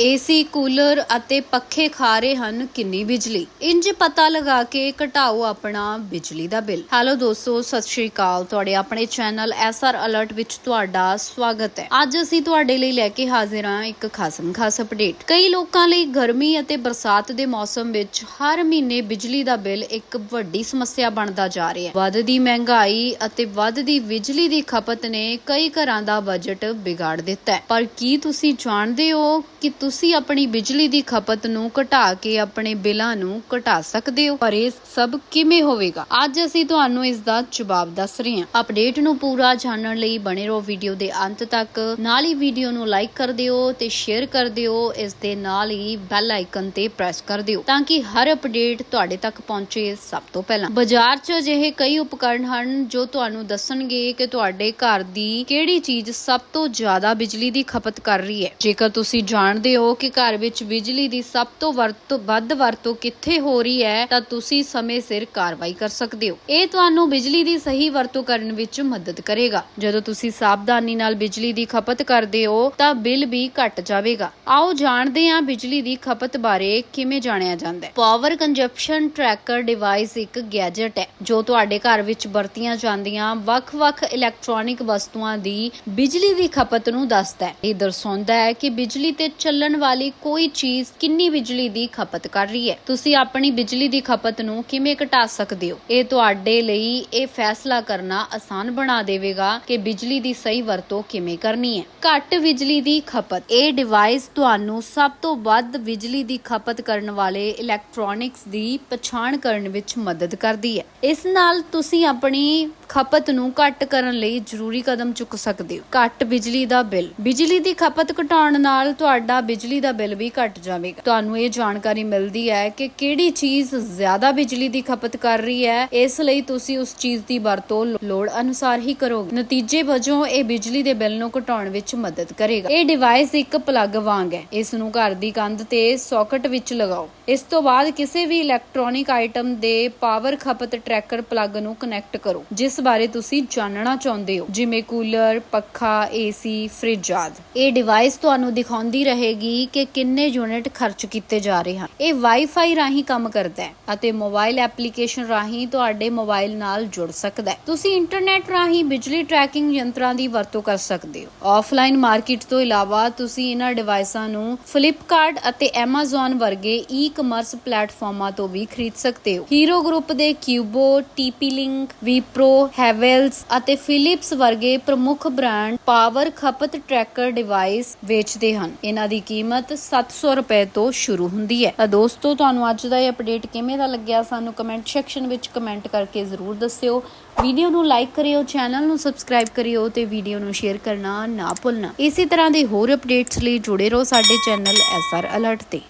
AC, cooler ਅਤੇ ਪੱਖੇ ਖਾ ਰਹੇ ਹਨ ਕਿੰਨੀ ਬਿਜਲੀ? ਇੰਜ ਪਤਾ ਲਗਾ ਕੇ ਘਟਾਓ ਆਪਣਾ ਬਿਜਲੀ ਦਾ ਬਿੱਲ। ਹੈਲੋ ਦੋਸਤੋ, ਸਤਿ ਸ਼੍ਰੀ ਅਕਾਲ। ਤੁਹਾਡੇ ਆਪਣੇ ਚੈਨਲ ਐਸਆਰ ਅਲਰਟ ਵਿੱਚ ਤੁਹਾਡਾ ਸਵਾਗਤ ਹੈ। ਅੱਜ ਅਸੀਂ ਤੁਹਾਡੇ ਲਈ ਲੈ ਕੇ ਹਾਜ਼ਰ ਹਾਂ ਇੱਕ ਖਾਸਮ ਖਾਸ ਅਪਡੇਟ। ਕਈ ਲੋਕਾਂ ਲਈ ਗਰਮੀ ਅਤੇ ਬਰਸਾਤ ਦੇ ਮੌਸਮ ਵਿੱਚ ਹਰ ਮਹੀਨੇ ਬਿਜਲੀ ਦਾ ਬਿੱਲ ਇੱਕ ਵੱਡੀ ਸਮੱਸਿਆ ਬਣਦਾ ਜਾ ਰਿਹਾ ਹੈ। ਵੱਧਦੀ ਮਹਿੰਗਾਈ ਅਤੇ ਵੱਧਦੀ ਬਿਜਲੀ ਦੀ ਖਪਤ ਨੇ ਕਈ ਘਰਾਂ ਦਾ ਬਜਟ ਵਿਗਾੜ ਦਿੱਤਾ ਹੈ। ਪਰ ਕੀ ਤੁਸੀਂ ਜਾਣਦੇ ਹੋ ਕਿ ਤੁਸੀਂ ਆਪਣੀ ਬਿਜਲੀ ਦੀ ਖਪਤ ਨੂੰ ਘਟਾ ਕੇ ਆਪਣੇ ਬਿੱਲਾਂ ਨੂੰ ਘਟਾ ਸਕਦੇ ਹੋ। ਪਰ ਇਹ ਸਭ ਕਿਵੇਂ ਹੋਵੇਗਾ? ਅੱਜ ਅਸੀਂ ਤੁਹਾਨੂੰ ਇਸ ਦਾ ਜਵਾਬ ਦੱਸ ਰਹੇ ਹਾਂ। ਅਪਡੇਟ ਨੂੰ ਪੂਰਾ ਜਾਣਨ ਲਈ ਬਣੇ ਰਹੋ ਵੀਡੀਓ ਦੇ ਅੰਤ ਤੱਕ। ਨਾਲ ਹੀ ਵੀਡੀਓ ਨੂੰ ਲਾਈਕ ਕਰ ਦਿਓ ਤੇ ਸ਼ੇਅਰ ਕਰ ਦਿਓ। ਇਸ ਦੇ ਨਾਲ ਹੀ ਬੈਲ ਆਈਕਨ ਤੇ ਪ੍ਰੈਸ ਕਰ ਦਿਓ ਤਾਂ ਕਿ ਹਰ ਅਪਡੇਟ ਤੁਹਾਡੇ ਤੱਕ ਪਹੁੰਚੇ ਸਭ ਤੋਂ ਪਹਿਲਾਂ। ਬਾਜ਼ਾਰ 'ਚ ਅਜਿਹੇ ਕਈ ਉਪਕਰਨ ਹਨ ਜੋ ਤੁਹਾਨੂੰ ਦੱਸਣਗੇ ਕਿ ਤੁਹਾਡੇ ਘਰ ਦੀ ਕਿਹੜੀ ਚੀਜ਼ ਸਭ ਤੋਂ ਜ਼ਿਆਦਾ ਬਿਜਲੀ ਦੀ ਖਪਤ ਕਰ ਰਹੀ ਹੈ। ਜੇਕਰ ਤੁਸੀਂ ਜਾਣਦੇ ਹੋ ਕਿ ਘਰ ਵਿੱਚ ਬਿਜਲੀ ਦੀ ਸਭ ਤੋਂ ਵਰਤੋਂ ਵੱਧ ਵਰਤੋਂ ਕਿੱਥੇ ਹੋ ਰਹੀ ਹੈ, ਤਾਂ ਤੁਸੀਂ ਸਮੇਂ ਸਿਰ ਕਾਰਵਾਈ ਕਰ ਸਕਦੇ ਹੋ। ਇਹ ਤੁਹਾਨੂੰ ਬਿਜਲੀ ਦੀ ਸਹੀ ਵਰਤੋਂ ਕਰਨ ਵਿੱਚ ਮਦਦ ਕਰੇਗਾ। ਜਦੋਂ ਤੁਸੀਂ ਸਾਵਧਾਨੀ ਨਾਲ ਬਿਜਲੀ ਦੀ ਖਪਤ ਕਰਦੇ ਹੋ, ਤਾਂ ਬਿੱਲ ਵੀ ਘਟ ਜਾਵੇਗਾ। ਆਓ ਜਾਣਦੇ ਹਾਂ ਬਿਜਲੀ ਦੀ ਖਪਤ ਬਾਰੇ ਕਿਵੇਂ ਜਾਣਿਆ ਜਾਂਦਾ ਹੈ। ਪਾਵਰ ਕੰਜ਼ੰਪਸ਼ਨ ਟਰੈਕਰ ਡਿਵਾਈਸ ਇੱਕ ਗੈਜਟ ਹੈ, ਜੋ ਤੁਹਾਡੇ ਘਰ ਵਿੱਚ ਵਰਤੀਆਂ ਜਾਂਦੀਆਂ ਵੱਖ-ਵੱਖ ਇਲੈਕਟ੍ਰੋਨਿਕ ਵਸਤੂਆਂ ਦੀ ਬਿਜਲੀ ਦੀ ਖਪਤ ਨੂੰ ਦੱਸਦਾ ਹੈ। ਇਹ ਦਰਸਾਉਂਦਾ ਹੈ ਕਿ ਬਿਜਲੀ ਤੇ ਚੱਲ ਚੱਲਣ ਵਾਲੀ ਕੋਈ ਚੀਜ਼ ਕਿੰਨੀ ਬਿਜਲੀ ਦੀ ਖਪਤ ਕਰ ਰਹੀ ਹੈ? ਤੁਸੀਂ ਆਪਣੀ ਬਿਜਲੀ ਦੀ ਖਪਤ ਨੂੰ ਕਿਵੇਂ ਘਟਾ ਸਕਦੇ ਹੋ? ਇਹ ਤੁਹਾਡੇ ਲਈ ਇਹ ਫੈਸਲਾ ਕਰਨਾ ਆਸਾਨ ਬਣਾ ਦੇਵੇਗਾ ਕਿ ਬਿਜਲੀ ਦੀ ਸਹੀ ਵਰਤੋਂ ਕਿਵੇਂ ਕਰਨੀ ਹੈ। ਘੱਟ ਬਿਜਲੀ ਦੀ ਖਪਤ, ਇਹ ਡਿਵਾਈਸ ਤੁਹਾਨੂੰ ਸਭ ਤੋਂ ਵੱਧ ਬਿਜਲੀ ਦੀ ਖਪਤ ਕਰਨ ਵਾਲੇ ਇਲੈਕਟ੍ਰੋਨਿਕਸ ਦੀ ਪਛਾਣ ਕਰਨ ਵਿੱਚ ਮਦਦ ਕਰਦੀ ਹੈ। ਇਸ ਨਾਲ ਤੁਸੀਂ ਆਪਣੀ ਖਪਤ ਨੂੰ ਘੱਟ ਕਰਨ ਲਈ ਜ਼ਰੂਰੀ ਕਦਮ ਚੁੱਕ ਸਕਦੇ ਹੋ। ਘੱਟ ਬਿਜਲੀ ਦਾ ਬਿੱਲ। ਬਿਜਲੀ ਦੀ ਖਪਤ ਘਟਾਉਣ ਨਾਲ ਤੁਹਾਡਾ ਬਿਜਲੀ ਦਾ ਬਿੱਲ ਵੀ ਘਟ ਜਾਵੇਗਾ। ਤੁਹਾਨੂੰ ਇਹ ਜਾਣਕਾਰੀ ਮਿਲਦੀ ਹੈ ਕਿ ਕਿਹੜੀ ਚੀਜ਼ ਜ਼ਿਆਦਾ ਬਿਜਲੀ ਦੀ ਖਪਤ ਕਰ ਰਹੀ ਹੈ, ਇਸ ਲਈ ਤੁਸੀਂ ਉਸ ਚੀਜ਼ ਦੀ ਵਰਤੋਂ ਲੋੜ ਅਨੁਸਾਰ ਹੀ ਕਰੋਗੇ। ਨਤੀਜੇ ਵਜੋਂ ਇਹ ਬਿਜਲੀ ਦੇ ਬਿੱਲ ਨੂੰ ਘਟਾਉਣ ਵਿੱਚ ਮਦਦ ਕਰੇਗਾ। ਇਹ ਡਿਵਾਈਸ ਇੱਕ ਪਲੱਗ ਵਾਂਗ ਹੈ। ਇਸ ਨੂੰ ਘਰ ਦੀ ਕੰਧ ਤੇ ਸਾਕਟ ਵਿੱਚ ਲਗਾਓ। ਇਸ ਤੋਂ ਬਾਅਦ ਕਿਸੇ ਵੀ ਇਲੈਕਟ੍ਰੋਨਿਕ ਆਈਟਮ ਦੇ ਪਾਵਰ ਖਪਤ ਟਰੈਕਰ ਪਲੱਗ ਨੂੰ ਕਨੈਕਟ ਕਰੋ, ਜਿਸ ਬਾਰੇ ਤੁਸੀਂ ਜਾਣਨਾ ਚਾਹੁੰਦੇ ਹੋ? ਜਿਵੇਂ ਕੂਲਰ, ਪੱਖਾ ਏਸੀ ਫ੍ਰਿਜ ਆਦਿ। ਇਹ ਡਿਵਾਈਸ ਤੁਹਾਨੂੰ ਦਿਖਾਉਂਦੀ ਰਹੇਗੀ ਕਿ ਕਿੰਨੇ ਯੂਨਿਟ ਖਰਚ ਕੀਤੇ ਜਾ ਰਹੇ ਹਨ। ਇਹ ਵਾਈਫਾਈ ਰਾਹੀਂ ਕੰਮ ਕਰਦਾ ਹੈ ਅਤੇ ਮੋਬਾਈਲ ਐਪਲੀਕੇਸ਼ਨ ਰਾਹੀਂ ਤੁਹਾਡੇ ਮੋਬਾਈਲ ਨਾਲ ਜੁੜ ਸਕਦਾ ਹੈ। ਤੁਸੀਂ ਇੰਟਰਨੈਟ ਰਾਹੀਂ ਬਿਜਲੀ ਟਰੈਕਿੰਗ ਯੰਤਰਾਂ ਦੀ ਵਰਤੋਂ ਕਰ ਸਕਦੇ ਹੋ। ਆਫਲਾਈਨ ਮਾਰਕੀਟ ਤੋਂ ਇਲਾਵਾ ਤੁਸੀਂ ਇਹਨਾਂ ਡਿਵਾਈਸਾਂ ਨੂੰ ਫਲਿੱਪਕਾਰਟ ਅਤੇ Amazon ਵਰਗੇ ਈ-ਕਮਰਸ ਪਲੇਟਫਾਰਮਾਂ ਤੋਂ ਵੀ ਖਰੀਦ ਸਕਦੇ ਹੋ। ਹੀਰੋ ਗਰੁੱਪ ਦੇ ਕਿਊਬੋ TP-Link Wipro ਹੈਵੈਲਸ ਅਤੇ ਫਿਲਿਪਸ ਵਰਗੇ ਪ੍ਰਮੁੱਖ ਬ੍ਰਾਂਡ ਪਾਵਰ ਖਪਤ ਟਰੈਕਰ ਡਿਵਾਈਸ ਵੇਚਦੇ ਹਨ। ਇਹਨਾਂ ਦੀ ਕੀਮਤ 700 ਰੁਪਏ ਤੋਂ ਸ਼ੁਰੂ ਹੁੰਦੀ ਹੈ। ਤਾਂ ਦੋਸਤੋ, ਤੁਹਾਨੂੰ ਅੱਜ ਦਾ ਇਹ ਅਪਡੇਟ ਕਿਵੇਂ ਦਾ ਲੱਗਿਆ ਸਾਨੂੰ ਕਮੈਂਟ ਸੈਕਸ਼ਨ ਵਿੱਚ ਕਮੈਂਟ ਕਰਕੇ ਜ਼ਰੂਰ ਦੱਸਿਓ। ਵੀਡੀਓ ਨੂੰ ਲਾਈਕ ਕਰਿਓ, ਚੈਨਲ ਨੂੰ ਸਬਸਕ੍ਰਾਈਬ ਕਰਿਓ ਤੇ ਵੀਡੀਓ ਨੂੰ ਸ਼ੇਅਰ ਕਰਨਾ ਨਾ ਭੁੱਲਣਾ। ਇਸੇ ਤਰ੍ਹਾਂ ਦੇ ਹੋਰ ਅਪਡੇਟਸ ਲਈ ਜੁੜੇ ਰਹੋ ਸਾਡੇ ਚੈਨਲ ਐਸਆਰ ਅਲਰਟ ਤੇ।